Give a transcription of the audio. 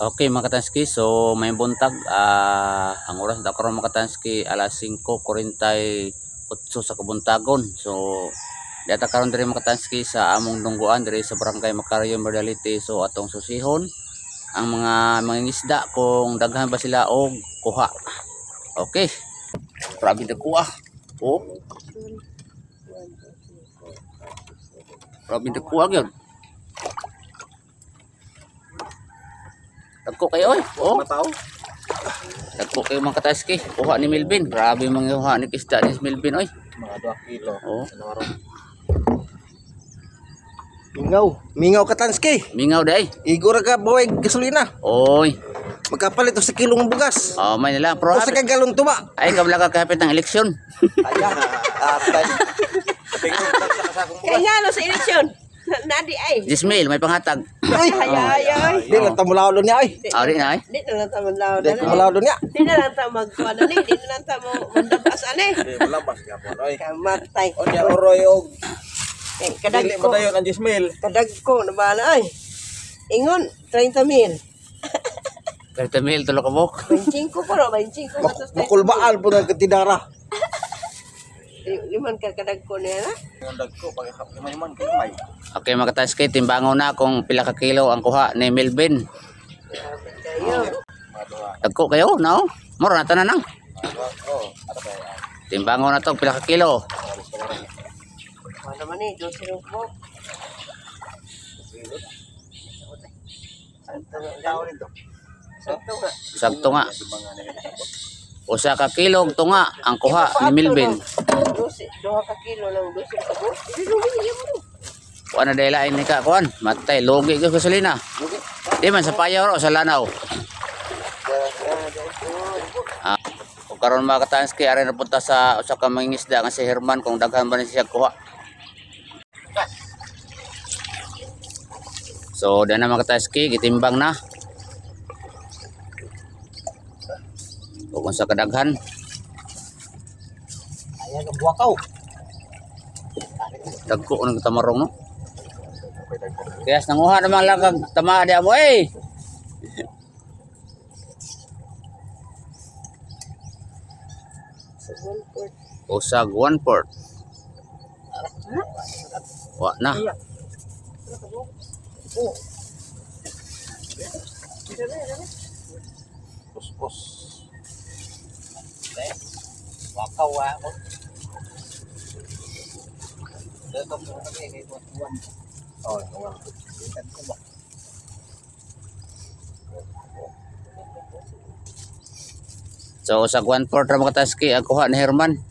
Okay mga katanski, so may buntag ah ang oras na karon mga katanski alas 5:48 sa kabuntagon. So data karon diri mga katanski sa among dungguan diri sa barangay Macaryo Modality so atong susihon ang mga mga isda kung daghan ba sila og kuha. Okay. Grabe na kuha. Oh. Grabe na kuha gyud. Dagko kayo oy. Oh. Mataw? Dagko kayo mga kataski. Kuha ni Melvin. Grabe mga kuha ni isda ni Melvin oy. Mga 2 kilo. Oh. Ano? Mingaw. Mingaw ka Tansky. Mingaw day. Igor ka boy gasolina. Oy. Magkapalit to sa kilong bugas. Oh, may nila pro. O sa kagalon tuba. Ay kabla ka kapit ng eleksyon. Ayan. Atay. Kaya nga no sa eleksyon. Nadi ay. Jismail may panghatag. Ay. Ay ay ay. Di lang tamulaw doon niya ay. Ah, di na ay. Di na lang tamo law Di na. tamulaw doon niya. Di na lang tamo magkuano ni. Di na lang tamo mandabas ane. Di malabas ka po. Oy. Kamatay. O niya oroy og. Eh, Kadag Dili ko. mo dayon ang Jismil. Kadag ko na bala ay. Ingon 30 mil. Kahit mil tulo ka bok. 25 ko no, 25 ko sa Makulbaan po ng katidara. Liman ka kadag ko niya na. Ang dag ko pag kamay man kamay. Okay mga kataski, timbangon na kung pila ka kilo ang kuha ni Melvin. Dagko kayo, no? Moro na tanan nang. Ba? Timbangon na to pila ka kilo. Ano man ni, doon sila mo. Santo nga daw nito. Santo nga. Sakto nga. Usa ka kilo og tunga ang kuha ni Melvin. Duha ka kilo lang dosi ka bo. Kuha na dahil lain ni ka, kuhan. Matay, logi ka gasolina. Di man sa payaw o sa lanaw. Ah, kung karon mga katanski, ari na punta sa usa ka mangingisda nga si Herman kung daghan ba ni siya kuha. So, dahil na mga katanski, gitimbang na. Kung sa kadaghan, Ayan ang buwakaw. dagko ko ng tamarong no. Kaya nanguha naman lang kag tama di mo eh. Usag one port. Wa na. Puspos. Eh, wakaw wa mo. Dito mo na Oh. Ikan ko ba? So usag one port ra mga taski ang kuha ni Herman.